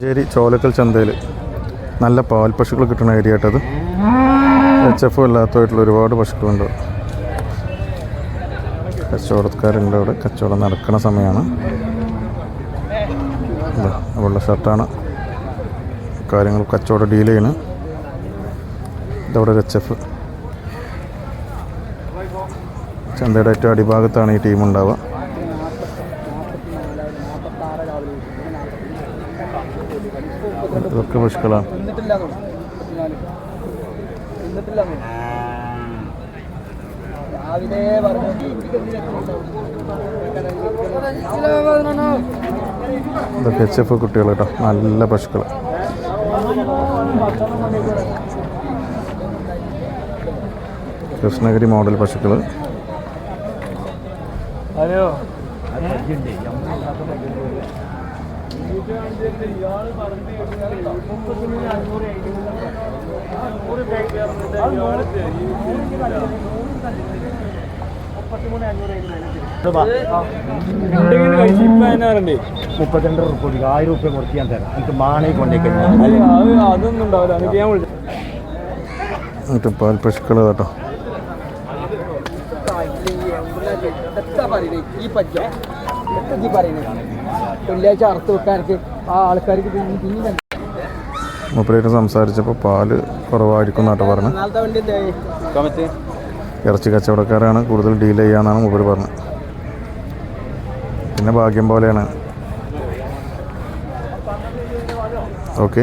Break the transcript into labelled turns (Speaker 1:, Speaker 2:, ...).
Speaker 1: മഞ്ചേരി ചോലക്കൽ ചന്തയിൽ നല്ല പാൽ പശുക്കൾ കിട്ടുന്ന ഏരിയ ആയിട്ടത് എച്ച് എഫ് അല്ലാത്തതായിട്ടുള്ള ഒരുപാട് പശുക്കളുണ്ട്. കച്ചവടക്കാരുണ്ട് അവിടെ. കച്ചവടം നടക്കുന്ന സമയമാണ് അവളുടെ ഷർട്ടാണ്. കാര്യങ്ങൾ കച്ചവടം ഡീൽ ചെയ്യണ്. ഇതവിടെ ഒരു എച്ച് എഫ് ചന്തയുടെ ഏറ്റവും അടിഭാഗത്താണ് ഈ ടീം ഉണ്ടാവുക. ഇതൊക്കെ പുഷ്കളാണ്
Speaker 2: രാവിലെ
Speaker 1: ഇതൊക്കെ എച്ച് എഫ് കുട്ടികൾ കേട്ടോ നല്ല പശുക്കൾ കൃഷ്ണഗിരി മോഡൽ പശുക്കൾ
Speaker 2: ഹലോ.
Speaker 3: മുപ്പത്തിരണ്ട് റുപ്യ ആയിരം റുപ്യ കുറച്ച് ഞാൻ തരാം. എനിക്ക് മാണി കൊണ്ടേക്കഴിഞ്ഞാൽ
Speaker 2: അതൊന്നും ഉണ്ടാവില്ല. ഞാൻ വിളിച്ചു
Speaker 1: പാൽ പശുക്കൾ കേട്ടോ.
Speaker 2: ഈ പറ്റോ എത്ര ഈ പറയുന്നത് വെള്ളിയാഴ്ച അറുത്ത് വെക്കാനൊക്കെ ആ ആൾക്കാർക്ക് പിന്നെ
Speaker 1: മൂപ്പരായിട്ട് സംസാരിച്ചപ്പോൾ പാൽ കുറവായിരിക്കും എന്നാട്ടോ പറഞ്ഞു. ഇറച്ചി കച്ചവടക്കാരാണ് കൂടുതൽ ഡീൽ ചെയ്യാന്നാണ് മൂപ്പര് പറഞ്ഞത് പിന്നെ ഭാഗ്യം പോലെയാണ്. ഓക്കെ.